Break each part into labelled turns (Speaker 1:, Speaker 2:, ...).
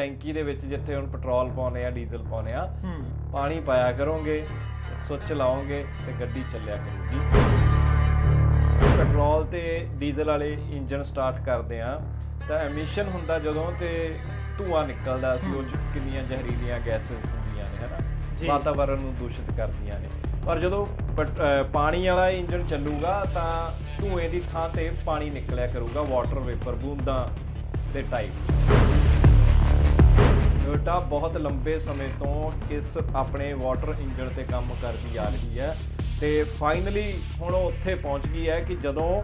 Speaker 1: ਟੈਂਕੀ ਦੇ ਵਿੱਚ ਜਿੱਥੇ ਹੁਣ ਪੈਟਰੋਲ ਪਾਉਨੇ ਆ ਡੀਜ਼ਲ ਪਾਉਨੇ ਆ ਪਾਣੀ ਪਾਇਆ ਕਰੋਗੇ ਸੁੱਚ ਲਾਓਗੇ ਤੇ ਗੱਡੀ ਚੱਲਿਆ ਕਰੂਗੀ। ਪੈਟਰੋਲ ਤੇ ਡੀਜ਼ਲ ਵਾਲੇ ਇੰਜਨ ਸਟਾਰਟ ਕਰਦੇ ਆ ਤਾਂ ਐਮਿਸ਼ਨ ਹੁੰਦਾ ਜਦੋਂ ਤੇ ਧੂਆਂ ਨਿਕਲਦਾ ਸੀ ਉਹ ਕਿੰਨੀਆਂ ਜ਼ਹਿਰੀਲੀਆਂ ਗੈਸ ਹੁੰਦੀਆਂ ਨੇ ਹਨਾ?
Speaker 2: ਜੀ।
Speaker 1: ਵਾਤਾਵਰਣ ਨੂੰ ਦੂਸ਼ਿਤ ਕਰਦੀਆਂ ਨੇ। ਪਰ ਜਦੋਂ ਪਾਣੀ ਵਾਲਾ ਇੰਜਨ ਚੱਲੂਗਾ ਤਾਂ ਧੂਏ ਦੀ ਥਾਂ ਤੇ ਪਾਣੀ ਨਿਕਲਿਆ ਕਰੂਗਾ ਵਾਟਰ ਵੇਪਰ ਬੂੰਦਾਂ ਦੇ ਟਾਈਪ ਟੋਇਟਾ ਬਹੁਤ ਲੰਬੇ ਸਮੇਂ ਤੋਂ ਇਸ ਆਪਣੇ ਵਾਟਰ ਇੰਜਨ ਤੇ ਕੰਮ ਕਰਦੀ ਆ ਰਹੀ ਹੈ। ਤੇ ਫਾਈਨਲੀ ਹੁਣ ਉਹ ਉੱਥੇ ਪਹੁੰਚ ਗਈ ਹੈ ਕਿ ਜਦੋਂ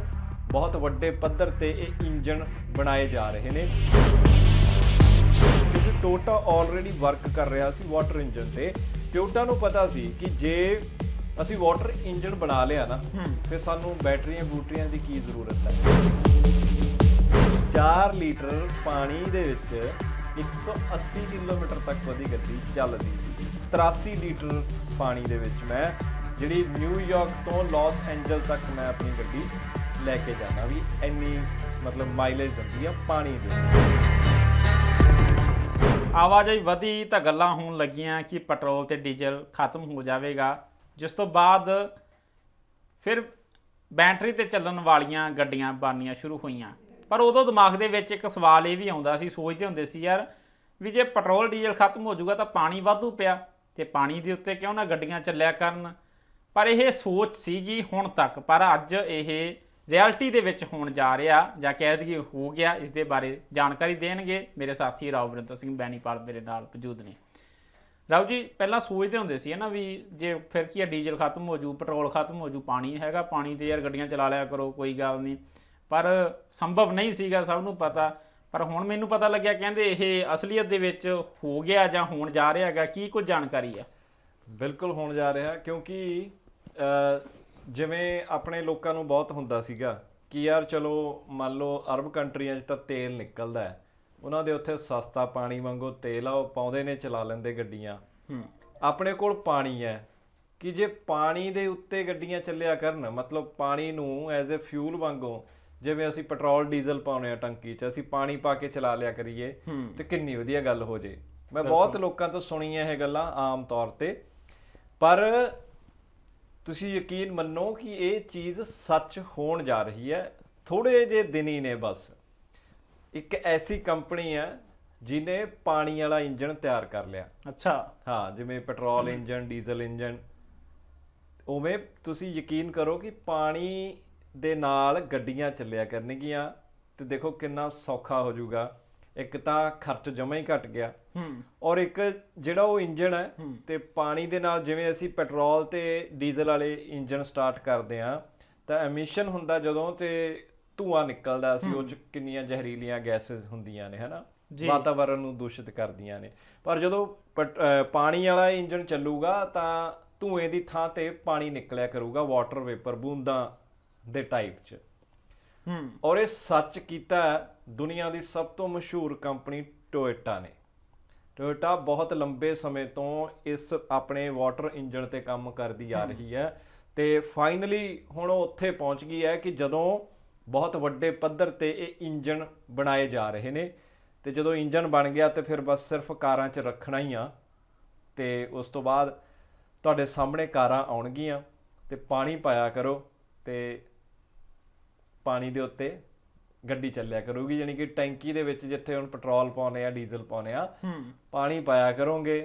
Speaker 1: ਬਹੁਤ ਵੱਡੇ ਪੱਧਰ ਤੇ ਇਹ ਇੰਜਨ ਬਣਾਏ ਜਾ ਰਹੇ ਨੇ। ਕਿਉਂਕਿ ਟੋਟਾ ਆਲਰੇਡੀ ਵਰਕ ਕਰ ਰਿਹਾ ਸੀ ਵਾਟਰ ਇੰਜਨ ਤੇ। ਟੋਟਾ ਨੂੰ ਪਤਾ ਸੀ ਕਿ ਜੇ ਅਸੀਂ ਵਾਟਰ ਇੰਜਨ ਬਣਾ ਲਿਆ ਨਾ ਫਿਰ ਸਾਨੂੰ ਬੈਟਰੀਆਂ ਬੂਟਰੀਆਂ ਦੀ ਕੀ ਜ਼ਰੂਰਤ ਹੈ? 4 ਲੀਟਰ ਪਾਣੀ ਦੇ ਵਿੱਚ 180 ਕਿਲੋਮੀਟਰ ਤੱਕ ਉਹਦੀ ਗੱਡੀ ਚੱਲਦੀ ਸੀ। 83 ਲੀਟਰ ਪਾਣੀ ਦੇ ਵਿੱਚ ਮੈਂ, ਜਿਹੜੀ ਨਿਊਯਾਰਕ ਤੋਂ ਲਾਸ ਐਂਜਲ ਤੱਕ ਮੈਂ ਆਪਣੀ ਗੱਡੀ ਲੈ ਕੇ ਜਾਣਾ ਵੀ ਇੰਨੀ ਮਤਲਬ ਮਾਈਲੇਜ ਦਿੰਦੀ ਆ ਪਾਣੀ ਦੇ
Speaker 2: ਆਵਾਜਾਈ ਵਧੀ ਤਾਂ ਗੱਲਾਂ ਹੋਣ ਲੱਗੀਆਂ ਕਿ ਪੈਟਰੋਲ ਤੇ ਡੀਜ਼ਲ ਖਤਮ ਹੋ ਜਾਵੇਗਾ, ਜਿਸ ਤੋਂ ਬਾਅਦ ਫਿਰ ਬੈਟਰੀ ਤੇ ਚੱਲਣ ਵਾਲੀਆਂ ਗੱਡੀਆਂ ਬਣਨੀਆਂ ਸ਼ੁਰੂ ਹੋਈਆਂ। ਪਰ ਉਦੋਂ ਦਿਮਾਗ ਦੇ ਵਿੱਚ ਇੱਕ ਸਵਾਲ ਇਹ ਵੀ ਆਉਂਦਾ ਸੀ, ਸੋਚਦੇ ਹੁੰਦੇ ਸੀ, ਯਾਰ ਵੀ ਜੇ ਪੈਟਰੋਲ, ਡੀਜ਼ਲ ਖਤਮ ਹੋ ਜਾਊਗਾ ਤਾਂ ਪਾਣੀ ਵਾਧੂ ਪਿਆ ਤੇ ਪਾਣੀ ਦੇ ਉੱਤੇ ਕਿਉਂ ਨਾ ਗੱਡੀਆਂ ਚੱਲਿਆ ਕਰਨ। ਪਰ ਇਹ ਸੋਚ ਸੀਗੀ ਹੁਣ ਤੱਕ, ਪਰ ਅੱਜ ਇਹ ਰਿਐਲਿਟੀ ਦੇ ਵਿੱਚ ਹੋਣ ਜਾ ਰਿਹਾ ਜਾਂ ਕਹਿ ਦਈਏ ਹੋ ਗਿਆ, ਇਸ ਦੇ ਬਾਰੇ ਜਾਣਕਾਰੀ ਦੇਣਗੇ ਮੇਰੇ ਸਾਥੀ ਰਾਓ ਵਰਿੰਦਰ ਸਿੰਘ ਬੈਣੀਪਾਲ ਮੇਰੇ ਨਾਲ ਮੌਜੂਦ ਨੇ। ਰਾਓ ਜੀ, ਪਹਿਲਾਂ ਸੋਚਦੇ ਹੁੰਦੇ ਸੀ ਨਾ ਵੀ ਜੇ ਫਿਰ ਕੀ ਆ, ਡੀਜ਼ਲ ਖਤਮ ਹੋ ਜੂ ਪੈਟਰੋਲ ਖਤਮ ਹੋ ਜੂ ਪਾਣੀ ਹੈਗਾ, ਪਾਣੀ ਤੇ ਯਾਰ ਗੱਡੀਆਂ ਚਲਾ ਲਿਆ ਕਰੋ, ਕੋਈ ਗੱਲ ਨਹੀਂ। ਪਰ ਸੰਭਵ ਨਹੀਂ ਸੀਗਾ ਸਭ ਨੂੰ ਪਤਾ। ਪਰ ਹੁਣ ਮੈਨੂੰ ਪਤਾ ਲੱਗਿਆ ਕਹਿੰਦੇ ਇਹ ਅਸਲੀਅਤ ਦੇ ਵਿੱਚ ਹੋ ਗਿਆ ਜਾਂ ਹੋਣ ਜਾ ਰਿਹਾ ਹੈਗਾ ਕੀ ਕੁਝ ਜਾਣਕਾਰੀ ਆ
Speaker 1: ਬਿਲਕੁਲ ਹੋਣ ਜਾ ਰਿਹਾ ਕਿਉਂਕਿ ਜਿਵੇਂ ਆਪਣੇ ਲੋਕਾਂ ਨੂੰ ਬਹੁਤ ਹੁੰਦਾ ਸੀਗਾ ਕਿ ਯਾਰ ਚਲੋ ਮੰਨ ਲਓ ਅਰਬ ਕੰਟਰੀਆਂ 'ਚ ਤਾਂ ਤੇਲ ਨਿਕਲਦਾ ਹੈ ਉਹਨਾਂ ਦੇ ਉੱਥੇ ਸਸਤਾ ਪਾਣੀ ਵਾਂਗੂ ਤੇਲ ਆ ਉਹ ਪਾਉਂਦੇ ਨੇ ਚਲਾ ਲੈਂਦੇ ਗੱਡੀਆਂ। ਆਪਣੇ ਕੋਲ ਪਾਣੀ ਹੈ ਕਿ ਜੇ ਪਾਣੀ ਦੇ ਉੱਤੇ ਗੱਡੀਆਂ ਚੱਲਿਆ ਕਰਨ ਮਤਲਬ ਪਾਣੀ ਨੂੰ ਐਜ਼ ਅ ਫਿਊਲ ਵਾਂਗੂ ਜਿਵੇਂ ਅਸੀਂ ਪੈਟਰੋਲ ਡੀਜ਼ਲ ਪਾਉਨੇ ਆ ਟੰਕੀ 'ਚ ਅਸੀਂ ਪਾਣੀ ਪਾ ਕੇ ਚਲਾ ਲਿਆ ਕਰੀਏ ਤੇ ਕਿੰਨੀ ਵਧੀਆ ਗੱਲ ਹੋ ਜੇ। ਮੈਂ ਬਹੁਤ ਲੋਕਾਂ ਤੋਂ ਸੁਣੀਆਂ ਇਹ ਗੱਲਾਂ ਆਮ ਤੌਰ ਤੇ। ਪਰ ਤੁਸੀਂ ਯਕੀਨ ਮੰਨੋ ਕਿ ਇਹ ਚੀਜ਼ ਸੱਚ ਹੋਣ ਜਾ ਰਹੀ ਹੈ। ਥੋੜੇ ਜੇ ਦਿਨ ਹੀ ਨੇ ਬਸ। ਇੱਕ ਐਸੀ ਕੰਪਨੀ ਹੈ ਜਿਨੇ ਪਾਣੀ ਵਾਲਾ ਇੰਜਨ ਤਿਆਰ ਕਰ ਲਿਆ।
Speaker 2: ਅੱਛਾ।
Speaker 1: ਹਾਂ ਜਿਵੇਂ ਪੈਟਰੋਲ ਇੰਜਨ ਡੀਜ਼ਲ ਇੰਜਨ ਉਵੇਂ ਤੁਸੀਂ ਯਕੀਨ ਕਰੋ ਕਿ ਪਾਣੀ ਦੇ ਨਾਲ ਗੱਡੀਆਂ ਚੱਲਿਆ ਕਰਨਗੀਆਂ ਤੇ ਦੇਖੋ ਕਿੰਨਾ ਸੌਖਾ ਹੋ ਜਾਊਗਾ। ਇੱਕ ਤਾਂ ਖਰਚ ਜਮਾ ਹੀ ਘਟ ਗਿਆ।
Speaker 2: ਹੂੰ।
Speaker 1: ਔਰ ਇੱਕ ਜਿਹੜਾ ਉਹ ਇੰਜਨ ਹੈ। ਤੇ ਪਾਣੀ ਦੇ ਨਾਲ ਜਿਵੇਂ ਅਸੀਂ ਪੈਟਰੋਲ ਤੇ ਡੀਜ਼ਲ ਵਾਲੇ ਇੰਜਨ ਸਟਾਰਟ ਕਰਦੇ ਆ ਤਾਂ ਐਮਿਸ਼ਨ ਹੁੰਦਾ ਜਦੋਂ ਤੇ ਧੂਆਂ ਨਿਕਲਦਾ ਸੀ ਉਹ ਚ ਕਿੰਨੀਆਂ ਜ਼ਹਿਰੀਲੀਆਂ ਗੈਸਸ ਹੁੰਦੀਆਂ ਨੇ ਹਨਾ?
Speaker 2: ਜੀ।
Speaker 1: ਵਾਤਾਵਰਣ ਨੂੰ ਦੂਸ਼ਿਤ ਕਰਦੀਆਂ ਨੇ। ਪਰ ਜਦੋਂ ਪਾਣੀ ਵਾਲਾ ਇੰਜਨ ਚੱਲੂਗਾ ਤਾਂ ਧੂਏ ਦੀ ਥਾਂ ਤੇ ਪਾਣੀ ਨਿਕਲਿਆ ਕਰੂਗਾ ਵਾਟਰ ਵੇਪਰ ਬੂੰਦਾਂ ਦੇ ਟਾਈਪ ਚ।
Speaker 2: ਹੂੰ।
Speaker 1: ਔਰ ਇਹ ਸੱਚ ਕੀਤਾ ਹੈ ਦੁਨੀਆ ਦੀ ਸਭ ਤੋਂ ਮਸ਼ਹੂਰ ਕੰਪਨੀ ਟੋਇਟਾ ਨੇ। ਟੋਇਟਾ ਬਹੁਤ ਲੰਬੇ ਸਮੇਂ ਤੋਂ ਇਸ ਆਪਣੇ ਵਾਟਰ ਇੰਜਨ ਤੇ ਕੰਮ ਕਰਦੀ ਆ ਰਹੀ ਹੈ ਤੇ ਫਾਈਨਲੀ ਹੁਣ ਉਹ ਉੱਥੇ ਪਹੁੰਚ ਗਈ ਹੈ ਕਿ ਜਦੋਂ ਬਹੁਤ ਵੱਡੇ ਪੱਧਰ ਤੇ ਇਹ ਇੰਜਨ ਬਣਾਏ ਜਾ ਰਹੇ ਨੇ ਤੇ ਜਦੋਂ ਇੰਜਨ ਬਣ ਗਿਆ ਤੇ ਫਿਰ ਬਸ ਸਿਰਫ ਕਾਰਾਂ 'ਚ ਰੱਖਣਾ ਹੀ ਆ ਤੇ ਉਸ ਤੋਂ ਬਾਅਦ ਤੁਹਾਡੇ ਸਾਹਮਣੇ ਕਾਰਾਂ ਆਉਣਗੀਆਂ ਤੇ ਪਾਣੀ ਪਾਇਆ ਕਰੋ ਤੇ ਪਾਣੀ ਦੇ ਉੱਤੇ ਗੱਡੀ ਚੱਲਿਆ ਕਰੂਗੀ ਯਾਨੀ ਕਿ ਟੈਂਕੀ ਦੇ ਵਿੱਚ ਜਿੱਥੇ ਹੁਣ ਪੈਟਰੋਲ ਪਾਉਨੇ ਆ ਡੀਜ਼ਲ ਪਾਉਨੇ ਆ ਪਾਣੀ ਪਾਇਆ ਕਰੋਗੇ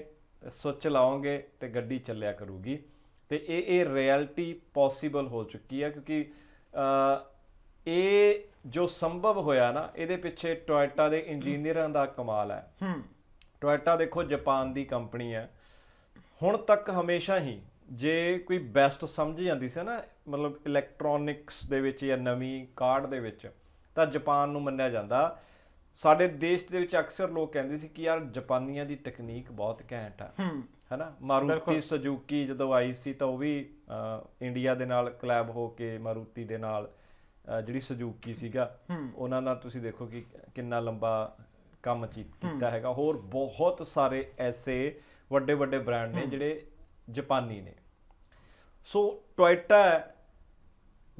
Speaker 1: ਸੁੱਚ ਲਾਓਗੇ ਤੇ ਗੱਡੀ ਚੱਲਿਆ ਕਰੂਗੀ। ਤੇ ਇਹ ਇਹ ਰਿਐਲਿਟੀ ਪੋਸੀਬਲ ਹੋ ਚੁੱਕੀ ਹੈ ਕਿਉਂਕਿ ਅ, ਇਹ ਜੋ ਸੰਭਵ ਹੋਇਆ ਨਾ ਇਹਦੇ ਪਿੱਛੇ ਟੋਇਟਾ ਦੇ ਇੰਜੀਨੀਅਰਾਂ ਦਾ ਕਮਾਲ ਹੈ
Speaker 2: ਹੂੰ।
Speaker 1: ਟੋਇਟਾ ਦੇਖੋ ਜਾਪਾਨ ਦੀ ਕੰਪਨੀ ਹੈ ਹੁਣ ਤੱਕ ਹਮੇਸ਼ਾ ਹੀ ਜੇ ਕੋਈ ਬੈਸਟ ਸਮਝ ਜਾਂਦੀ ਸੀ ਨਾ ਮਤਲਬ ਇਲੈਕਟ੍ਰੋਨਿਕਸ ਦੇ ਵਿੱਚ ਜਾਂ ਨਵੀਂ ਕਾਢ ਦੇ ਵਿੱਚ ਤਾਂ ਜਾਪਾਨ ਨੂੰ ਮੰਨਿਆ ਜਾਂਦਾ। ਸਾਡੇ ਦੇਸ਼ ਦੇ ਵਿੱਚ ਅਕਸਰ ਲੋਕ ਕਹਿੰਦੇ ਸੀ ਕਿ ਯਾਰ ਜਾਪਾਨੀਆਂ ਦੀ ਟੈਕਨੀਕ ਬਹੁਤ ਘੈਂਟ ਆ। ਹੈਨਾ? ਮਾਰੂਤੀ ਸੁਜ਼ੂਕੀ ਜਦੋਂ ਆਈ ਸੀ ਤਾਂ ਉਹ ਵੀ ਇੰਡੀਆ ਦੇ ਨਾਲ ਕਲੈਬ ਹੋ ਕੇ ਮਾਰੂਤੀ ਦੇ ਨਾਲ ਜਿਹੜੀ ਸੁਜ਼ੂਕੀ ਸੀਗਾ। ਉਹਨਾਂ ਦਾ ਤੁਸੀਂ ਦੇਖੋ ਕਿ ਕਿੰਨਾ ਲੰਬਾ ਕੰਮ ਕੀਤਾ ਹੈਗਾ। ਹੋਰ ਬਹੁਤ ਸਾਰੇ ਐਸੇ ਵੱਡੇ ਵੱਡੇ ਬ੍ਰਾਂਡ ਨੇ ਜਿਹੜੇ ਜਾਪਾਨੀ ਨੇ। ਸੋ ਟੋਇਟਾ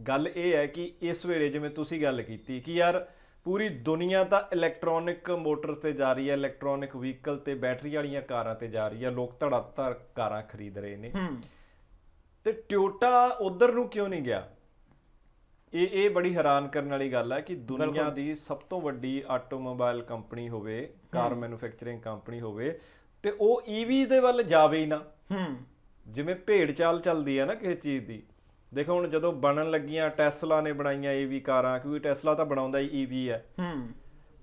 Speaker 1: ਗੱਲ ਇਹ ਹੈ ਕਿ ਇਸ ਵੇਲੇ ਜਿਵੇਂ ਤੁਸੀਂ ਗੱਲ ਕੀਤੀ ਕਿ ਯਾਰ ਪੂਰੀ ਦੁਨੀਆ ਤਾਂ ਇਲੈਕਟ੍ਰੋਨਿਕ ਮੋਟਰ ਤੇ ਜਾ ਰਹੀ ਹੈ ਇਲੈਕਟ੍ਰੋਨਿਕ ਵਹੀਕਲ ਤੇ ਬੈਟਰੀ ਵਾਲੀਆਂ ਕਾਰਾਂ ਤੇ ਜਾ ਰਹੀ ਹੈ ਲੋਕ ਧੜਾਧੜ ਕਾਰਾਂ ਖਰੀਦ ਰਹੇ ਨੇ। ਤੇ ਟਿਓਟਾ ਉਧਰ ਨੂੰ ਕਿਉਂ ਨਹੀਂ ਗਿਆ? ਇਹ ਇਹ ਬੜੀ ਹੈਰਾਨ ਕਰਨ ਵਾਲੀ ਗੱਲ ਹੈ ਕਿ ਦੁਨੀਆ ਦੀ ਸਭ ਤੋਂ ਵੱਡੀ ਆਟੋਮੋਬਾਈਲ ਕੰਪਨੀ ਹੋਵੇ ਕਾਰ ਮੈਨੂਫੈਕਚਰਿੰਗ ਕੰਪਨੀ ਹੋਵੇ ਤੇ ਉਹ ਈਵੀ ਦੇ ਵੱਲ ਜਾਵੇ ਹੀ ਨਾ।
Speaker 2: ਹੂੰ।
Speaker 1: ਜਿਵੇਂ ਭੇਡ ਚਾਲ ਚੱਲਦੀ ਹੈ ਨਾ ਕਿਸੇ ਚੀਜ਼ ਦੀ। ਦੇਖੋ ਹੁਣ ਜਦੋਂ ਬਣਨ ਲੱਗੀਆਂ ਟੈਸਲਾ ਨੇ ਬਣਾਈਆਂ ਈਵੀ ਕਾਰਾਂ ਕਿਉਂਕਿ ਟੈਸਲਾ ਤਾਂ ਬਣਾਉਂਦਾ ਹੀ ਈਵੀ ਹੈ।
Speaker 2: ਹੂੰ।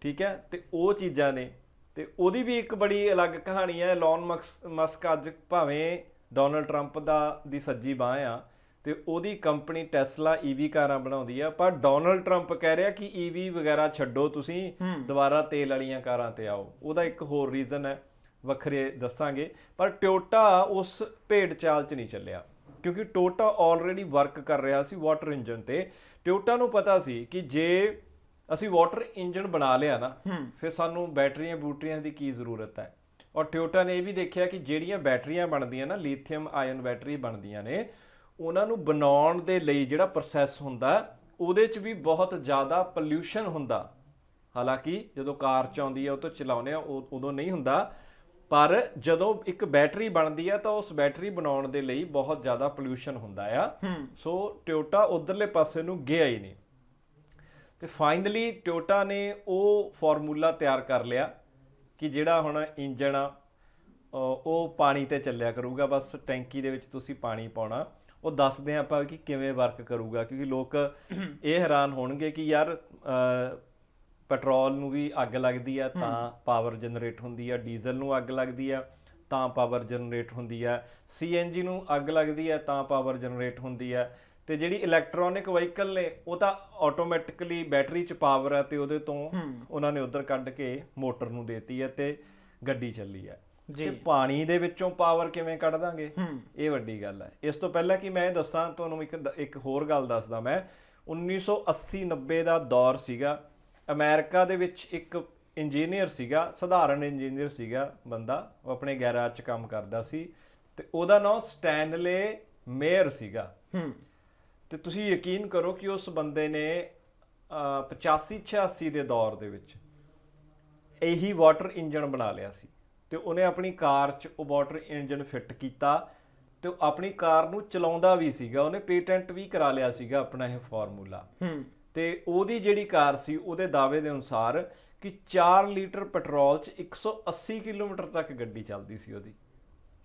Speaker 1: ਠੀਕ ਹੈ? ਤੇ ਉਹ ਚੀਜ਼ਾਂ ਨੇ। ਤੇ ਉਹਦੀ ਵੀ ਇੱਕ ਬੜੀ ਅਲੱਗ ਕਹਾਣੀ ਹੈ ਐਲਨ ਮਕਸ ਮਸਕ ਅੱਜ ਭਾਵੇਂ ਡੋਨਲਡ ਟਰੰਪ ਦਾ ਦੀ ਸੱਜੀ ਬਾਹ ਆ ਤੇ ਉਹਦੀ ਕੰਪਨੀ ਟੈਸਲਾ ਈਵੀ ਕਾਰਾਂ ਬਣਾਉਂਦੀ ਆ ਪਰ ਡੋਨਲਡ ਟਰੰਪ ਕਹਿ ਰਿਹਾ ਕਿ ਈਵੀ ਵਗੈਰਾ ਛੱਡੋ ਤੁਸੀਂ ਦੁਬਾਰਾ ਤੇਲ ਵਾਲੀਆਂ ਕਾਰਾਂ ਤੇ ਆਓ। ਉਹਦਾ ਇੱਕ ਹੋਰ ਰੀਜ਼ਨ ਹੈ ਵੱਖਰੇ ਦੱਸਾਂਗੇ। ਪਰ ਟੋਟਾ ਉਸ ਭੇਡ ਚਾਲ 'ਚ ਨਹੀਂ ਚੱਲਿਆ। ਕਿਉਂਕਿ ਟੋਟਾ ਆਲਰੇਡੀ ਵਰਕ ਕਰ ਰਿਹਾ ਸੀ ਵਾਟਰ ਇੰਜਨ ਤੇ। ਟੋਟਾ ਨੂੰ ਪਤਾ ਸੀ ਕਿ ਜੇ ਅਸੀਂ ਵਾਟਰ ਇੰਜਨ ਬਣਾ ਲਿਆ ਨਾ ਫਿਰ ਸਾਨੂੰ ਬੈਟਰੀਆਂ ਬੂਟਰੀਆਂ ਦੀ ਕੀ ਜ਼ਰੂਰਤ ਹੈ? ਔਰ ਟੋਯੋਟਾ ਨੇ ਇਹ ਵੀ ਦੇਖਿਆ ਕਿ ਜਿਹੜੀਆਂ ਬੈਟਰੀਆਂ ਬਣਦੀਆਂ ਨਾ ਲਿਥੀਅਮ ਆਇਨ ਬੈਟਰੀ ਬਣਦੀਆਂ ਨੇ ਉਹਨਾਂ ਨੂੰ ਬਣਾਉਣ ਦੇ ਲਈ ਜਿਹੜਾ ਪ੍ਰੋਸੈਸ ਹੁੰਦਾ ਉਹਦੇ 'ਚ ਵੀ ਬਹੁਤ ਜ਼ਿਆਦਾ ਪੋਲਿਊਸ਼ਨ ਹੁੰਦਾ। ਹਾਲਾਂਕਿ ਜਦੋਂ ਕਾਰ ਚ ਆਉਂਦੀ ਹੈ ਉਹ ਤੋਂ ਚਲਾਉਂਦੇ ਆ ਉਦੋਂ ਨਹੀਂ ਹੁੰਦਾ। ਪਰ ਜਦੋਂ ਇੱਕ ਬੈਟਰੀ ਬਣਦੀ ਹੈ ਤਾਂ ਉਸ ਬੈਟਰੀ ਬਣਾਉਣ ਦੇ ਲਈ ਬਹੁਤ ਜ਼ਿਆਦਾ ਪੋਲਿਊਸ਼ਨ ਹੁੰਦਾ ਆ। ਸੋ ਟੋਯੋਟਾ ਉਧਰਲੇ ਪਾਸੇ ਨੂੰ ਗਿਆ ਹੀ ਨਹੀਂ। ਤੇ ਫਾਈਨਲੀ ਟੋਯੋਟਾ ਨੇ ਉਹ ਫਾਰਮੂਲਾ ਤਿਆਰ ਕਰ ਲਿਆ ਕਿ ਜਿਹੜਾ ਹੁਣ ਇੰਜਨ ਆ ਉਹ ਪਾਣੀ ਤੇ ਚੱਲਿਆ ਕਰੂਗਾ। ਬਸ ਟੈਂਕੀ ਦੇ ਵਿੱਚ ਤੁਸੀਂ ਪਾਣੀ ਪਾਉਣਾ। ਉਹ ਦੱਸਦੇ ਆ ਆਪਾਂ ਕਿ ਕਿਵੇਂ ਵਰਕ ਕਰੂਗਾ ਕਿਉਂਕਿ ਲੋਕ ਇਹ ਹੈਰਾਨ ਹੋਣਗੇ ਕਿ ਯਾਰ ਪੈਟਰੋਲ ਨੂੰ ਵੀ ਅੱਗ ਲੱਗਦੀ ਆ ਤਾਂ ਪਾਵਰ ਜਨਰੇਟ ਹੁੰਦੀ ਆ ਡੀਜ਼ਲ ਨੂੰ ਅੱਗ ਲੱਗਦੀ ਆ ਤਾਂ ਪਾਵਰ ਜਨਰੇਟ ਹੁੰਦੀ ਆ। ਸੀਐਨਜੀ ਨੂੰ ਅੱਗ ਲੱਗਦੀ ਆ ਤਾਂ ਪਾਵਰ ਜਨਰੇਟ ਹੁੰਦੀ ਆ। ਤੇ ਜਿਹੜੀ ਇਲੈਕਟ੍ਰੋਨਿਕ ਵਹੀਕਲ ਨੇ ਉਹ ਤਾਂ ਆਟੋਮੈਟਿਕਲੀ ਬੈਟਰੀ ਚ ਪਾਵਰ ਆ ਤੇ ਉਹਦੇ ਤੋਂ ਉਹਨਾਂ ਨੇ ਉਧਰ ਕੱਢ ਕੇ ਮੋਟਰ ਨੂੰ ਦੇਤੀ ਹੈ ਤੇ ਗੱਡੀ ਚੱਲੀ ਹੈ ਤੇ ਪਾਣੀ ਦੇ ਵਿੱਚੋਂ ਪਾਵਰ ਕਿਵੇਂ ਕੱਢ ਦਾਂਗੇ? ਇਹ ਵੱਡੀ ਗੱਲ ਹੈ ਇਸ ਤੋਂ ਪਹਿਲਾਂ ਕਿ ਮੈਂ ਇਹ ਦੱਸਾਂ ਤੁਹਾਨੂੰ ਇੱਕ ਇੱਕ ਹੋਰ ਗੱਲ ਦੱਸਦਾ ਮੈਂ। 1980 90 ਦਾ ਦੌਰ ਸੀਗਾ। ਅਮਰੀਕਾ ਦੇ ਵਿੱਚ ਇੱਕ ਇੰਜੀਨੀਅਰ ਸੀਗਾ ਸਧਾਰਨ ਇੰਜੀਨੀਅਰ ਸੀਗਾ ਬੰਦਾ ਉਹ ਆਪਣੇ ਗੈਰਾਜ 'ਚ ਕੰਮ ਕਰਦਾ ਸੀ ਤੇ ਉਹਦਾ ਨਾਮ ਸਟੈਨਲੇ ਮੇਅਰ ਸੀਗਾ।
Speaker 2: ਹੂੰ।
Speaker 1: ਤੇ ਤੁਸੀਂ ਯਕੀਨ ਕਰੋ ਕਿ ਉਸ ਬੰਦੇ ਨੇ 85 86 ਦੇ ਦੌਰ ਦੇ ਵਿੱਚ ਇਹੀ ਵਾਟਰ ਇੰਜਨ ਬਣਾ ਲਿਆ ਸੀ ਤੇ ਉਹਨੇ ਆਪਣੀ ਕਾਰ 'ਚ ਉਹ ਵਾਟਰ ਇੰਜਨ ਫਿੱਟ ਕੀਤਾ ਤੇ ਆਪਣੀ ਕਾਰ ਨੂੰ ਚਲਾਉਂਦਾ ਵੀ ਸੀਗਾ ਉਹਨੇ ਪੇਟੈਂਟ ਵੀ ਕਰਾ ਲਿਆ ਸੀਗਾ ਆਪਣਾ ਇਹ ਫਾਰਮੂਲਾ।
Speaker 2: ਹੂੰ।
Speaker 1: ਤੇ ਉਹਦੀ ਜਿਹੜੀ ਕਾਰ ਸੀ ਉਹਦੇ ਦਾਅਵੇ ਦੇ ਅਨੁਸਾਰ ਕਿ 4 ਲੀਟਰ ਪੈਟਰੋਲ 'ਚ 180 ਕਿਲੋਮੀਟਰ ਤੱਕ ਗੱਡੀ ਚੱਲਦੀ ਸੀ ਉਹਦੀ।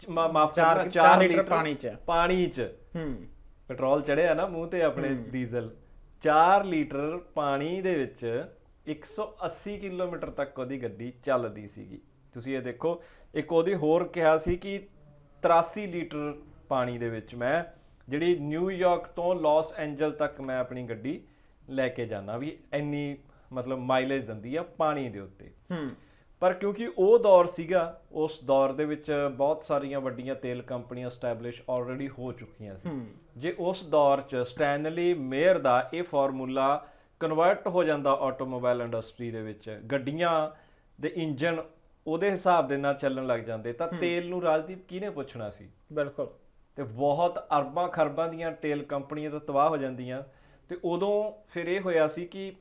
Speaker 1: ਮਾਫ਼ ਕਰਨਾ
Speaker 2: ਚਾਰ
Speaker 1: 4
Speaker 2: ਲੀਟਰ ਪਾਣੀ 'ਚ।
Speaker 1: ਪਾਣੀ 'ਚ।
Speaker 2: ਹੂੰ।
Speaker 1: ਪੈਟਰੋਲ ਚੜਿਆ ਨਾ ਮੂੰਹ ਤੇ ਆਪਣੇ ਡੀਜ਼ਲ। 4 ਲੀਟਰ ਪਾਣੀ ਦੇ ਵਿੱਚ 180 ਕਿਲੋਮੀਟਰ ਤੱਕ ਉਹਦੀ ਗੱਡੀ ਚੱਲਦੀ ਸੀਗੀ। ਤੁਸੀਂ ਇਹ ਦੇਖੋ ਇੱਕ ਉਹਦੀ ਹੋਰ ਕਿਹਾ ਸੀ ਕਿ 83 ਲੀਟਰ ਪਾਣੀ ਦੇ ਵਿੱਚ ਮੈਂ ਜਿਹੜੀ ਨਿਊਯਾਰਕ ਤੋਂ ਲਾਸ ਐਂਜਲ ਤੱਕ ਮੈਂ ਆਪਣੀ ਗੱਡੀ ਲੈ ਕੇ ਜਾਣਾ ਵੀ ਇੰਨੀ ਮਤਲਬ ਮਾਈਲੇਜ ਦਿੰਦੀ ਆ ਪਾਣੀ ਦੇ ਉੱਤੇ।
Speaker 2: ਹੂੰ।
Speaker 1: ਪਰ ਕਿਉਂਕਿ ਉਹ ਦੌਰ ਸੀਗਾ ਉਸ ਦੌਰ ਦੇ ਵਿੱਚ ਬਹੁਤ ਸਾਰੀਆਂ ਵੱਡੀਆਂ ਤੇਲ ਕੰਪਨੀਆਂ ਸਟੈਬਲਿਸ਼ ਆਲਰੇਡੀ ਹੋ ਚੁੱਕੀਆਂ ਸੀ। ਜੇ ਉਸ ਦੌਰ 'ਚ ਸਟੈਨਲੀ ਮੇਅਰ ਦਾ ਇਹ ਫਾਰਮੂਲਾ ਕਨਵਰਟ ਹੋ ਜਾਂਦਾ ਆਟੋਮੋਬਾਈਲ ਇੰਡਸਟਰੀ ਦੇ ਵਿੱਚ ਗੱਡੀਆਂ ਦੇ ਇੰਜਨ ਉਹਦੇ ਹਿਸਾਬ ਦੇ ਨਾਲ ਚੱਲਣ ਲੱਗ ਜਾਂਦੇ ਤਾਂ ਤੇਲ ਨੂੰ ਰਾਜਦੀਪ ਕਿਹਨੇ ਪੁੱਛਣਾ ਸੀ?
Speaker 2: ਬਿਲਕੁਲ।
Speaker 1: ਤੇ ਬਹੁਤ ਅਰਬਾਂ ਖਰਬਾਂ ਦੀਆਂ ਤੇਲ ਕੰਪਨੀਆਂ ਤਾਂ ਤਬਾਹ ਹੋ ਜਾਂਦੀਆਂ। ਤੇ ਉਦੋਂ ਫਿਰ ਇਹ ਹੋਇਆ ਸੀ ਕਿ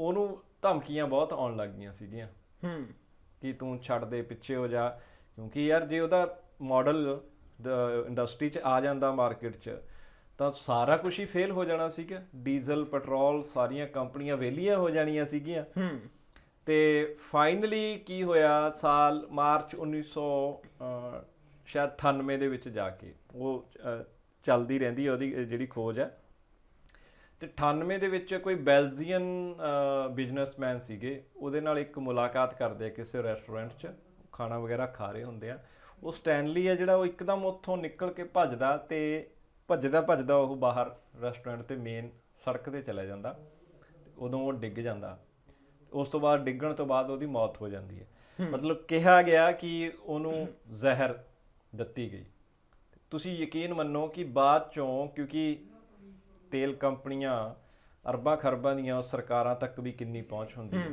Speaker 1: ਉਹਨੂੰ ਧਮਕੀਆਂ ਬਹੁਤ ਆਉਣ ਲੱਗ ਗਈਆਂ ਸੀਗੀਆਂ।
Speaker 2: ਹੂੰ।
Speaker 1: ਕਿ ਤੂੰ ਛੱਡ ਦੇ ਪਿੱਛੇ ਹੋ ਜਾ। ਕਿਉਂਕਿ ਯਾਰ ਜੇ ਉਹਦਾ ਮਾਡਲ ਇੰਡਸਟਰੀ 'ਚ ਆ ਜਾਂਦਾ ਮਾਰਕੀਟ 'ਚ ਤਾਂ ਸਾਰਾ ਕੁਝ ਹੀ ਫੇਲ ਹੋ ਜਾਣਾ ਸੀਗਾ। ਡੀਜ਼ਲ ਪੈਟਰੋਲ ਸਾਰੀਆਂ ਕੰਪਨੀਆਂ ਵਿਹਲੀਆਂ ਹੋ ਜਾਣੀਆਂ ਸੀਗੀਆਂ।
Speaker 2: ਹੂੰ।
Speaker 1: ਤੇ ਫਾਈਨਲੀ ਕੀ ਹੋਇਆ? ਸਾਲ ਮਾਰਚ 1900 ਅਹ, ਸ਼ਾਇਦ 98 ਦੇ ਵਿੱਚ ਜਾ ਕੇ ਉਹ ਚੱਲਦੀ ਰਹਿੰਦੀ ਉਹਦੀ ਜਿਹੜੀ ਖੋਜ ਹੈ। ਤੇ 98 ਦੇ ਵਿੱਚ ਕੋਈ ਬੈਲਜੀਅਨ ਬਿਜ਼ਨਸਮੈਨ ਸੀਗੇ। ਉਹਦੇ ਨਾਲ ਇੱਕ ਮੁਲਾਕਾਤ ਕਰਦੇ ਆ ਕਿਸੇ ਰੈਸਟੋਰੈਂਟ 'ਚ। ਖਾਣਾ ਵਗੈਰਾ ਖਾ ਰਹੇ ਹੁੰਦੇ ਆ। ਉਹ ਸਟੈਨਲੀ ਆ ਜਿਹੜਾ ਉਹ ਇੱਕਦਮ ਉੱਥੋਂ ਨਿਕਲ ਕੇ ਭੱਜਦਾ ਤੇ ਭੱਜਦਾ ਭੱਜਦਾ ਉਹ ਬਾਹਰ ਰੈਸਟੋਰੈਂਟ ਤੇ ਮੇਨ ਸੜਕ ਤੇ ਚਲਾ ਜਾਂਦਾ। ਉਦੋਂ ਉਹ ਡਿੱਗ ਜਾਂਦਾ। ਉਸ ਤੋਂ ਬਾਅਦ ਡਿੱਗਣ ਤੋਂ ਬਾਅਦ ਉਹਦੀ ਮੌਤ ਹੋ ਜਾਂਦੀ ਹੈ। ਮਤਲਬ ਕਿਹਾ ਗਿਆ ਕਿ ਉਹਨੂੰ ਜ਼ਹਿਰ ਦਿੱਤੀ ਗਈ। ਤੁਸੀਂ ਯਕੀਨ ਮੰਨੋ ਕਿ ਬਾਅਦ ਚੋਂ ਕਿਉਂਕਿ ਤੇਲ ਕੰਪਨੀਆਂ ਅਰਬਾਂ ਖਰਬਾਂ ਦੀਆਂ ਸਰਕਾਰਾਂ ਤੱਕ ਵੀ ਕਿੰਨੀ ਪਹੁੰਚ ਹੁੰਦੀ ਹੈ।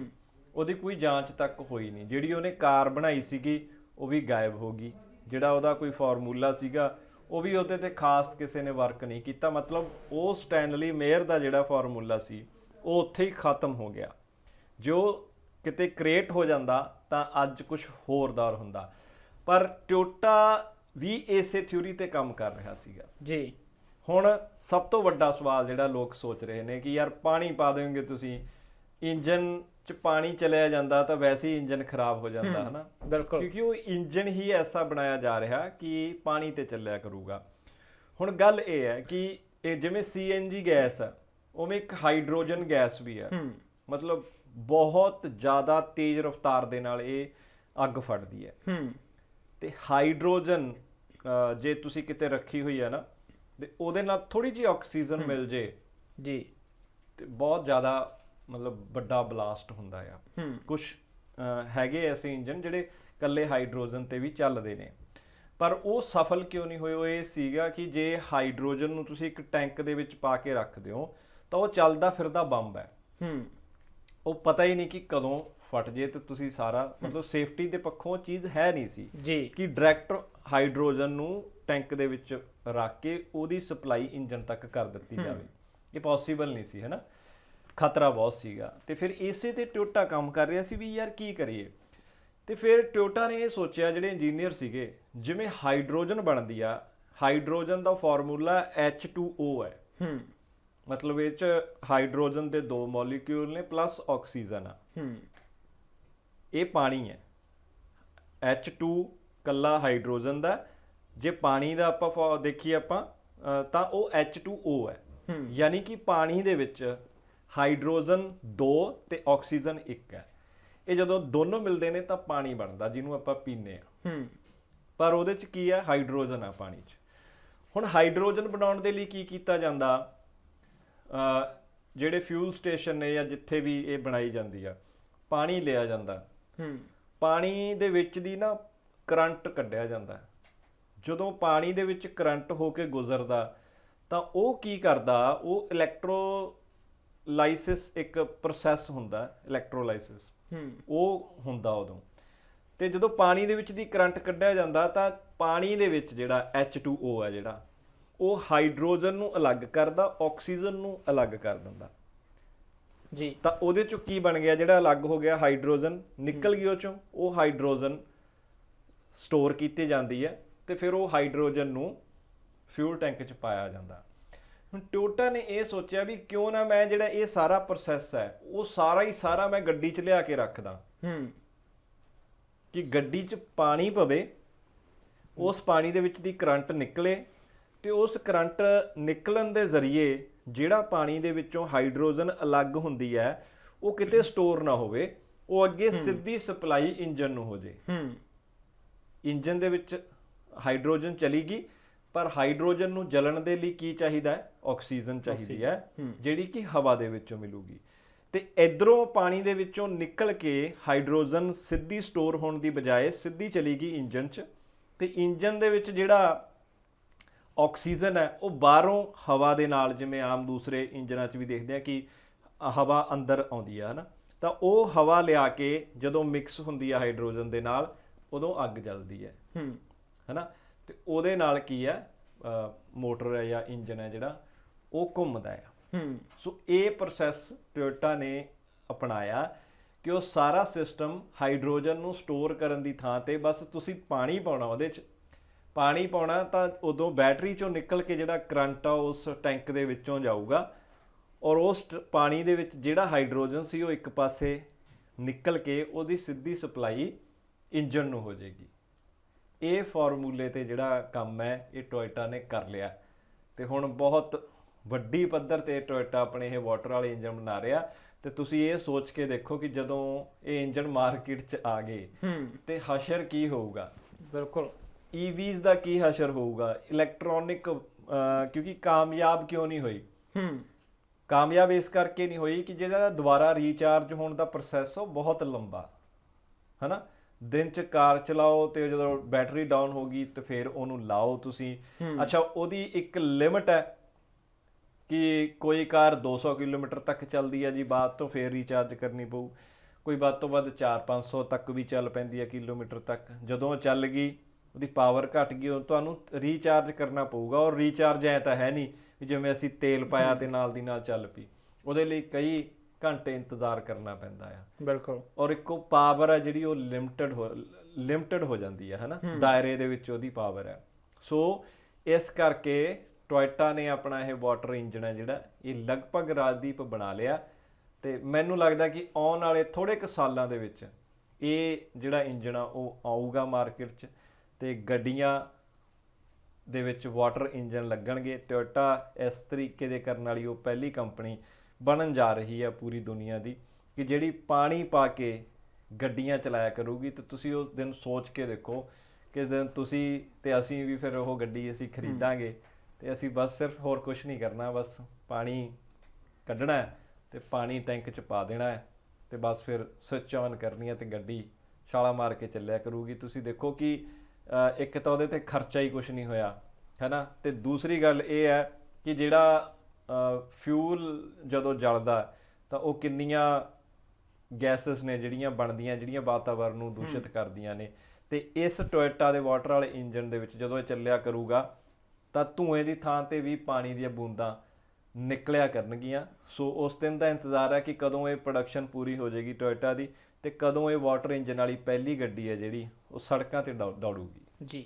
Speaker 1: ਉਹਦੀ ਕੋਈ ਜਾਂਚ ਤੱਕ ਹੋਈ ਨਹੀਂ। ਜਿਹੜੀ ਉਹਨੇ ਕਾਰ ਬਣਾਈ ਸੀਗੀ ਉਹ ਵੀ ਗਾਇਬ ਹੋ ਗਈ। ਜਿਹੜਾ ਉਹਦਾ ਕੋਈ ਫਾਰਮੂਲਾ ਸੀਗਾ ਉਹ ਵੀ ਉਹਦੇ ਤੇ ਖਾਸ ਕਿਸੇ ਨੇ ਵਰਕ ਨਹੀਂ ਕੀਤਾ। ਮਤਲਬ ਉਹ ਸਟੈਨਲੀ ਮੇਅਰ ਦਾ ਜਿਹੜਾ ਫਾਰਮੂਲਾ ਸੀ ਉਹ ਉੱਥੇ ਹੀ ਖਤਮ ਹੋ ਗਿਆ। ਜੋ ਕਿਤੇ ਕ੍ਰੀਏਟ ਹੋ ਜਾਂਦਾ ਤਾਂ ਅੱਜ ਕੁਝ ਹੋਰ ਦੌਰ ਹੁੰਦਾ। ਪਰ ਟੋਟਾ ਵੀ ਇਸੇ ਥਿਊਰੀ ਤੇ ਕੰਮ ਕਰ ਰਿਹਾ ਸੀਗਾ।
Speaker 2: ਜੀ।
Speaker 1: ਹੁਣ ਸਭ ਤੋਂ ਵੱਡਾ ਸਵਾਲ ਜਿਹੜਾ ਲੋਕ ਸੋਚ ਰਹੇ ਨੇ ਕਿ ਯਾਰ ਪਾਣੀ ਪਾ ਦੇਵੋਗੇ ਤੁਸੀਂ ਇੰਜਨ ਚ ਪਾਣੀ ਚਲਿਆ ਜਾਂਦਾ ਤਾਂ ਵੈਸੇ ਹੀ ਇੰਜਨ ਖਰਾਬ ਹੋ ਜਾਂਦਾ ਹਨਾ?
Speaker 2: ਬਿਲਕੁਲ।
Speaker 1: ਕਿਉਂਕਿ ਉਹ ਇੰਜਨ ਹੀ ਐਸਾ ਬਣਾਇਆ ਜਾ ਰਿਹਾ ਕਿ ਪਾਣੀ ਤੇ ਚੱਲਿਆ ਕਰੂਗਾ। ਹੁਣ ਗੱਲ ਇਹ ਹੈ ਕਿ ਇਹ ਜਿਵੇਂ ਸੀਐਨਜੀ ਗੈਸ ਹੈ ਉਵੇਂ ਇੱਕ ਹਾਈਡਰੋਜਨ ਗੈਸ ਵੀ ਹੈ। ਮਤਲਬ ਬਹੁਤ ਜ਼ਿਆਦਾ ਤੇਜ਼ ਰਫ਼ਤਾਰ ਦੇ ਨਾਲ ਇਹ ਅੱਗ ਫੜਦੀ ਹੈ।
Speaker 2: ਹੂੰ।
Speaker 1: ਤੇ ਹਾਈਡਰੋਜਨ ਜੇ ਤੁਸੀਂ ਕਿਤੇ ਰੱਖੀ ਹੋਈ ਹੈ ਨਾ ਤੇ ਉਹਦੇ ਨਾਲ ਥੋੜੀ ਜਿਹੀ ਆਕਸੀਜਨ ਮਿਲ ਜੇ।
Speaker 2: ਜੀ।
Speaker 1: ਤੇ ਬਹੁਤ ਜ਼ਿਆਦਾ ਮਤਲਬ ਵੱਡਾ ਬਲਾਸਟ ਹੁੰਦਾ ਆ। ਕੁਝ ਹੈਗੇ ਐਸੇ ਇੰਜਨ ਜਿਹੜੇ ਕੱਲੇ ਹਾਈਡਰੋਜਨ ਤੇ ਵੀ ਚੱਲਦੇ ਨੇ। ਪਰ ਉਹ ਸਫਲ ਕਿਉਂ ਨਹੀਂ ਹੋਏ? ਉਹ ਇਹ ਸੀਗਾ ਕਿ ਜੇ ਹਾਈਡਰੋਜਨ ਨੂੰ ਤੁਸੀਂ ਇੱਕ ਟੈਂਕ ਦੇ ਵਿੱਚ ਪਾ ਕੇ ਰੱਖਦੇ ਹੋ ਤਾਂ ਉਹ ਚੱਲਦਾ ਫਿਰਦਾ ਬੰਬ ਹੈ।
Speaker 2: ਹੂੰ।
Speaker 1: ਉਹ ਪਤਾ ਹੀ ਨਹੀਂ ਕਿ ਕਦੋਂ ਫਟ ਜੇ ਤੇ ਤੁਸੀਂ ਸਾਰਾ ਮਤਲਬ ਸੇਫਟੀ ਦੇ ਪੱਖੋਂ ਚੀਜ਼ ਹੈ ਨਹੀਂ ਸੀ।
Speaker 2: ਜੀ।
Speaker 1: ਕਿ ਡਾਇਰੈਕਟ ਹਾਈਡਰੋਜਨ ਨੂੰ ਟੈਂਕ ਦੇ ਵਿੱਚ ਰੱਖ ਕੇ ਉਹਦੀ ਸਪਲਾਈ ਇੰਜਨ ਤੱਕ ਕਰ ਦਿੱਤੀ ਜਾਵੇ। ਇਹ ਪੋਸੀਬਲ ਨਹੀਂ ਸੀ ਹੈਨਾ? ਖਤਰਾ ਬਹੁਤ ਸੀਗਾ। ਤੇ ਫਿਰ ਇਸੇ ਤੇ ਟੋਟਾ ਕੰਮ ਕਰ ਰਿਹਾ ਸੀ ਵੀ ਯਾਰ ਕੀ ਕਰੀਏ? ਤੇ ਫਿਰ ਟੋਟਾ ਨੇ ਇਹ ਸੋਚਿਆ ਜਿਹੜੇ ਇੰਜੀਨੀਅਰ ਸੀਗੇ ਜਿਵੇਂ ਹਾਈਡਰੋਜਨ ਬਣਦੀ ਆ ਹਾਈਡਰੋਜਨ ਦਾ ਫਾਰਮੂਲਾ H2O ਹੈ।
Speaker 2: ਹੂੰ।
Speaker 1: ਮਤਲਬ ਇਹ ਚ ਹਾਈਡਰੋਜਨ ਦੇ ਦੋ ਮੋਲੀਕਿਊਲ ਨੇ ਪਲੱਸ ਆਕਸੀਜਨ ਆ।
Speaker 2: ਹੂੰ।
Speaker 1: ਇਹ ਪਾਣੀ ਹੈ। H2 ਕੱਲਾ ਹਾਈਡਰੋਜਨ ਦਾ ਜੇ ਪਾਣੀ ਦਾ ਆਪਾਂ ਦੇਖੀਏ ਆਪਾਂ ਤਾਂ ਉਹ H2O ਹੈ। ਯਾਨੀ ਕਿ ਪਾਣੀ ਦੇ ਵਿੱਚ ਹਾਈਡਰੋਜਨ 2 ਤੇ ਆਕਸੀਜਨ 1 ਹੈ। ਇਹ ਜਦੋਂ ਦੋਨੋਂ ਮਿਲਦੇ ਨੇ ਤਾਂ ਪਾਣੀ ਬਣਦਾ ਜਿਹਨੂੰ ਆਪਾਂ ਪੀਂਦੇ ਆ ਪਰ ਉਹਦੇ ਚ ਕੀ ਹੈ? ਹਾਈਡਰੋਜਨ ਆ ਪਾਣੀ ਚ। ਹੁਣ ਹਾਈਡਰੋਜਨ ਬਣਾਉਣ ਦੇ ਲਈ ਕੀ ਕੀਤਾ ਜਾਂਦਾ? ਅ ਜਿਹੜੇ ਫਿਊਲ ਸਟੇਸ਼ਨ ਨੇ ਜਾਂ ਜਿੱਥੇ ਵੀ ਇਹ ਬਣਾਈ ਜਾਂਦੀ ਆ ਪਾਣੀ ਲਿਆ ਜਾਂਦਾ।
Speaker 2: ਹੂੰ।
Speaker 1: ਪਾਣੀ ਦੇ ਵਿੱਚ ਦੀ ਨਾ ਕਰੰਟ ਕੱਢਿਆ ਜਾਂਦਾ। ਜਦੋਂ ਪਾਣੀ ਦੇ ਵਿੱਚ ਕਰੰਟ ਹੋ ਕੇ ਗੁਜ਼ਰਦਾ ਤਾਂ ਉਹ ਕੀ ਕਰਦਾ? ਉਹ ਇਲੈਕਟ੍ਰੋਲਾਈਸਿਸ ਇੱਕ ਪ੍ਰੋਸੈਸ ਹੁੰਦਾ ਇਲੈਕਟ੍ਰੋਲਾਈਸਿਸ
Speaker 2: ਹੂੰ।
Speaker 1: ਉਹ ਹੁੰਦਾ ਉਦੋਂ। ਤੇ ਜਦੋਂ ਪਾਣੀ ਦੇ ਵਿੱਚ ਦੀ ਕਰੰਟ ਕੱਢਿਆ ਜਾਂਦਾ ਤਾਂ ਪਾਣੀ ਦੇ ਵਿੱਚ ਜਿਹੜਾ H2O ਹੈ ਜਿਹੜਾ ਉਹ ਹਾਈਡਰੋਜਨ ਨੂੰ ਅਲੱਗ ਕਰਦਾ ਆਕਸੀਜਨ ਨੂੰ ਅਲੱਗ ਕਰ ਦਿੰਦਾ।
Speaker 2: ਜੀ।
Speaker 1: ਤਾਂ ਉਹਦੇ ਚੋਂ ਕੀ ਬਣ ਗਿਆ? ਜਿਹੜਾ ਅਲੱਗ ਹੋ ਗਿਆ ਹਾਈਡਰੋਜਨ ਨਿਕਲ ਗਈ ਉਹ ਚੋਂ। ਉਹ ਹਾਈਡਰੋਜਨ ਸਟੋਰ ਕੀਤੀ ਜਾਂਦੀ ਹੈ ਤੇ ਫਿਰ ਉਹ ਹਾਈਡਰੋਜਨ ਨੂੰ ਫਿਊਲ ਟੈਂਕ 'ਚ ਪਾਇਆ ਜਾਂਦਾ। ਹੁਣ ਟੋਟਾ ਨੇ ਇਹ ਸੋਚਿਆ ਵੀ ਕਿਉਂ ਨਾ ਮੈਂ ਜਿਹੜਾ ਇਹ ਸਾਰਾ ਪ੍ਰੋਸੈਸ ਹੈ ਉਹ ਸਾਰਾ ਹੀ ਸਾਰਾ ਮੈਂ ਗੱਡੀ 'ਚ ਲਿਆ ਕੇ ਰੱਖਦਾ।
Speaker 2: ਹੂੰ।
Speaker 1: ਕਿ ਗੱਡੀ 'ਚ ਪਾਣੀ ਪਵੇ ਉਸ ਪਾਣੀ ਦੇ ਵਿੱਚ ਦੀ ਕਰੰਟ ਨਿਕਲੇ ਤੇ ਉਸ ਕਰੰਟ ਨਿਕਲਣ ਦੇ ਜ਼ਰੀਏ ਜਿਹੜਾ ਪਾਣੀ ਦੇ ਵਿੱਚੋਂ ਹਾਈਡਰੋਜਨ ਅਲੱਗ ਹੁੰਦੀ ਹੈ ਉਹ ਕਿਤੇ ਸਟੋਰ ਨਾ ਹੋਵੇ ਉਹ ਅੱਗੇ ਸਿੱਧੀ ਸਪਲਾਈ ਇੰਜਨ ਨੂੰ ਹੋ ਜੇ।
Speaker 2: ਹੂੰ।
Speaker 1: ਇੰਜਨ ਦੇ ਵਿੱਚ ਹਾਈਡਰੋਜਨ ਚਲੀ ਗਈ ਪਰ ਹਾਈਡਰੋਜਨ ਨੂੰ ਜਲਣ ਦੇ ਲਈ ਕੀ ਚਾਹੀਦਾ ਹੈ? ਆਕਸੀਜਨ ਚਾਹੀਦੀ ਹੈ ਜਿਹੜੀ ਕਿ ਹਵਾ ਦੇ ਵਿੱਚੋਂ ਮਿਲੂਗੀ। ਤੇ ਇਧਰੋਂ ਪਾਣੀ ਦੇ ਵਿੱਚੋਂ ਨਿਕਲ ਕੇ ਹਾਈਡਰੋਜਨ ਸਿੱਧੀ ਸਟੋਰ ਹੋਣ ਦੀ ਬਜਾਏ ਸਿੱਧੀ ਚਲੀ ਗਈ ਇੰਜਨ 'ਚ। ਤੇ ਇੰਜਨ ਦੇ ਵਿੱਚ ਜਿਹੜਾ ਆਕਸੀਜਨ ਹੈ ਉਹ ਬਾਹਰੋਂ ਹਵਾ ਦੇ ਨਾਲ ਜਿਵੇਂ ਆਮ ਦੂਸਰੇ ਇੰਜਨਾਂ 'ਚ ਵੀ ਦੇਖਦੇ ਆ ਕਿ ਹਵਾ ਅੰਦਰ ਆਉਂਦੀ ਆ ਹਨਾ। ਤਾਂ ਉਹ ਹਵਾ ਲਿਆ ਕੇ ਜਦੋਂ ਮਿਕਸ ਹੁੰਦੀ ਆ ਹਾਈਡਰੋਜਨ ਦੇ ਨਾਲ ਉਦੋਂ ਅੱਗ ਜਲਦੀ ਹੈ।
Speaker 2: ਹੂੰ।
Speaker 1: ਹਨਾ? ਤੇ ਉਹਦੇ ਨਾਲ ਕੀ ਹੈ? ਮੋਟਰ ਹੈ ਜਾਂ ਇੰਜਨ ਹੈ ਜਿਹੜਾ ਉਹ ਘੁੰਮਦਾ ਹੈ।
Speaker 2: ਹੂੰ।
Speaker 1: ਸੋ ਇਹ ਪ੍ਰੋਸੈਸ ਟੋਇਟਾ ਨੇ ਅਪਣਾਇਆ ਕਿ ਉਹ ਸਾਰਾ ਸਿਸਟਮ ਹਾਈਡਰੋਜਨ ਨੂੰ ਸਟੋਰ ਕਰਨ ਦੀ ਥਾਂ ਤੇ ਬਸ ਤੁਸੀਂ ਪਾਣੀ ਪਾਉਣਾ ਉਹਦੇ 'ਚ। ਪਾਣੀ ਪਾਉਣਾ ਤਾਂ ਉਦੋਂ ਬੈਟਰੀ 'ਚੋਂ ਨਿਕਲ ਕੇ ਜਿਹੜਾ ਕਰੰਟ ਆ ਉਸ ਟੈਂਕ ਦੇ ਵਿੱਚੋਂ ਜਾਊਗਾ। ਔਰ ਉਸ ਪਾਣੀ ਦੇ ਵਿੱਚ ਜਿਹੜਾ ਹਾਈਡਰੋਜਨ ਸੀ ਉਹ ਇੱਕ ਪਾਸੇ ਨਿਕਲ ਕੇ ਉਹਦੀ ਸਿੱਧੀ ਸਪਲਾਈ ਇੰਜਨ ਨੂੰ ਹੋ ਜਾਏਗੀ। ਇਹ ਫਾਰਮੂਲੇ ਤੇ ਜਿਹੜਾ ਕੰਮ ਹੈ ਇਹ ਟੋਇਟਾ ਨੇ ਕਰ ਲਿਆ। ਤੇ ਹੁਣ ਬਹੁਤ ਵੱਡੀ ਪੱਧਰ ਤੇ ਟੋਇਟਾ ਆਪਣੇ ਇਹ ਵਾਟਰ ਵਾਲੇ ਇੰਜਨ ਬਣਾ ਰਿਹਾ। ਤੇ ਤੁਸੀਂ ਇਹ ਸੋਚ ਕੇ ਦੇਖੋ ਕਿ ਜਦੋਂ ਇਹ ਇੰਜਨ ਮਾਰਕੀਟ 'ਚ ਆ ਗਏ
Speaker 2: ਹੂੰ।
Speaker 1: ਤੇ ਹਸ਼ਰ ਕੀ ਹੋਊਗਾ?
Speaker 2: ਬਿਲਕੁਲ।
Speaker 1: EVs ਦਾ ਕੀ ਹਸ਼ਰ ਹੋਊਗਾ? ਇਲੈਕਟ੍ਰੋਨਿਕ ਕਿਉਂਕਿ ਕਾਮਯਾਬ ਕਿਉਂ ਨਹੀਂ ਹੋਈ?
Speaker 2: ਹੂੰ।
Speaker 1: ਕਾਮਯਾਬ ਇਸ ਕਰਕੇ ਨਹੀਂ ਹੋਈ ਕਿ ਜਿਹੜਾ ਦੁਬਾਰਾ ਰੀਚਾਰਜ ਹੋਣ ਦਾ ਪ੍ਰੋਸੈਸ ਉਹ ਬਹੁਤ ਲੰਬਾ ਹਨਾ? ਦਿਨ ਚ ਕਾਰ ਚਲਾਓ ਤੇ ਜਦੋਂ ਬੈਟਰੀ ਡਾਊਨ ਹੋ ਗਈ ਤੇ ਫਿਰ ਉਹਨੂੰ ਲਾਓ ਤੁਸੀਂ। ਅੱਛਾ ਉਹਦੀ ਇੱਕ ਲਿਮਟ ਹੈ ਕਿ ਕੋਈ ਕਾਰ 200 ਕਿਲੋਮੀਟਰ ਤੱਕ ਚੱਲਦੀ ਹੈ ਜੀ ਬਾਅਦ ਤੋਂ ਫੇਰ ਰੀਚਾਰਜ ਕਰਨੀ ਪਊ। ਕੋਈ ਵੱਧ ਤੋਂ ਵੱਧ 4-500 ਤੱਕ ਵੀ ਚੱਲ ਪੈਂਦੀ ਹੈ ਕਿਲੋਮੀਟਰ ਤੱਕ। ਜਦੋਂ ਚੱਲ ਗਈ ਉਹਦੀ ਪਾਵਰ ਘਟ ਗਈ ਉਹ ਤੁਹਾਨੂੰ ਰੀਚਾਰਜ ਕਰਨਾ ਪਊਗਾ। ਔਰ ਰੀਚਾਰਜ ਐ ਤਾਂ ਹੈ ਨਹੀਂ ਜਿਵੇਂ ਅਸੀਂ ਤੇਲ ਪਾਇਆ ਤੇ ਨਾਲ ਦੀ ਨਾਲ ਚੱਲ ਪਈ। ਉਹਦੇ ਲਈ ਕਈ ਘੰਟੇ ਇੰਤਜ਼ਾਰ ਕਰਨਾ ਪੈਂਦਾ ਆ।
Speaker 2: ਬਿਲਕੁਲ।
Speaker 1: ਔਰ ਇੱਕੋ ਪਾਵਰ ਹੈ ਜਿਹੜੀ ਉਹ ਲਿਮਟਿਡ ਹੋ ਲਿਮਟਿਡ ਹੋ ਜਾਂਦੀ ਹੈ ਹਨਾ? ਦਾਇਰੇ ਦੇ ਵਿੱਚ ਉਹਦੀ ਪਾਵਰ ਹੈ ਸੋ ਇਸ ਕਰਕੇ ਟੋਇਟਾ ਨੇ ਆਪਣਾ ਇਹ ਵਾਟਰ ਇੰਜਨ ਹੈ ਜਿਹੜਾ ਇਹ ਲਗਭਗ ਰਾਜਦੀਪ ਬਣਾ ਲਿਆ। ਤੇ ਮੈਨੂੰ ਲੱਗਦਾ ਕਿ ਆਉਣ ਵਾਲੇ ਥੋੜੇ ਕੁ ਸਾਲਾਂ ਦੇ ਵਿੱਚ ਇਹ ਜਿਹੜਾ ਇੰਜਨ ਆ ਉਹ ਆਊਗਾ ਮਾਰਕੀਟ 'ਚ ਤੇ ਗੱਡੀਆਂ ਦੇ ਵਿੱਚ ਵਾਟਰ ਇੰਜਨ ਲੱਗਣਗੇ। ਟੋਇਟਾ ਇਸ ਤਰੀਕੇ ਦੇ ਕਰਨ ਵਾਲੀ ਉਹ ਪਹਿਲੀ ਕੰਪਨੀ ਬਣਨ ਜਾ ਰਹੀ ਹੈ ਪੂਰੀ ਦੁਨੀਆ ਦੀ ਕਿ ਜਿਹੜੀ ਪਾਣੀ ਪਾ ਕੇ ਗੱਡੀਆਂ ਚਲਾਇਆ ਕਰੂਗੀ ਤੇ ਤੁਸੀਂ ਉਸ ਦਿਨ ਸੋਚ ਕੇ ਦੇਖੋ ਕਿ ਦਿਨ ਤੁਸੀਂ ਤੇ ਅਸੀਂ ਵੀ ਫਿਰ ਉਹ ਗੱਡੀ ਅਸੀਂ ਖਰੀਦਾਂਗੇ ਤੇ ਅਸੀਂ ਬਸ ਸਿਰਫ ਹੋਰ ਕੁਝ ਨਹੀਂ ਕਰਨਾ, ਬਸ ਪਾਣੀ ਕੱਢਣਾ ਹੈ ਤੇ ਪਾਣੀ ਟੈਂਕ 'ਚ ਪਾ ਦੇਣਾ ਹੈ ਤੇ ਬਸ ਫਿਰ ਸਵਿਚ ਆਨ ਕਰਨੀ ਹੈ ਤੇ ਗੱਡੀ ਛਾਲਾ ਮਾਰ ਕੇ ਚੱਲਿਆ ਕਰੂਗੀ। ਤੁਸੀਂ ਦੇਖੋ ਕਿ ਇੱਕ ਤਾਂ ਉਹਦੇ ਤੇ ਖਰਚਾ ਹੀ ਕੁਝ ਨਹੀਂ ਹੋਇਆ ਹੈਨਾ ਤੇ ਦੂਸਰੀ ਗੱਲ ਇਹ ਹੈ ਕਿ ਜਿਹੜਾ ਫਿਊਲ ਜਦੋਂ ਜਲਦਾ ਤਾਂ ਉਹ ਕਿੰਨੀਆਂ ਗੈਸਸ ਨੇ ਜਿਹੜੀਆਂ ਬਣਦੀਆਂ ਜਿਹੜੀਆਂ ਵਾਤਾਵਰਣ ਨੂੰ ਦੂਸ਼ਿਤ ਕਰਦੀਆਂ ਨੇ। ਤੇ ਇਸ ਟੋਇਟਾ ਦੇ ਵਾਟਰ ਵਾਲੇ ਇੰਜਨ ਦੇ ਵਿੱਚ ਜਦੋਂ ਇਹ ਚੱਲਿਆ ਕਰੂਗਾ ਤਾਂ ਧੂਏ ਦੀ ਥਾਂ ਤੇ ਵੀ ਪਾਣੀ ਦੀਆਂ ਬੂੰਦਾਂ ਨਿਕਲਿਆ ਕਰਨਗੀਆਂ। ਸੋ ਉਸ ਦਿਨ ਦਾ ਇੰਤਜ਼ਾਰ ਹੈ ਕਿ ਕਦੋਂ ਇਹ ਪ੍ਰੋਡਕਸ਼ਨ ਪੂਰੀ ਹੋ ਜਾਏਗੀ ਟੋਇਟਾ ਦੀ ਤੇ ਕਦੋਂ ਇਹ ਵਾਟਰ ਇੰਜਨ ਵਾਲੀ ਪਹਿਲੀ ਗੱਡੀ ਹੈ ਜਿਹੜੀ ਉਹ ਸੜਕਾਂ ਤੇ ਦੌੜੂਗੀ।
Speaker 2: ਜੀ।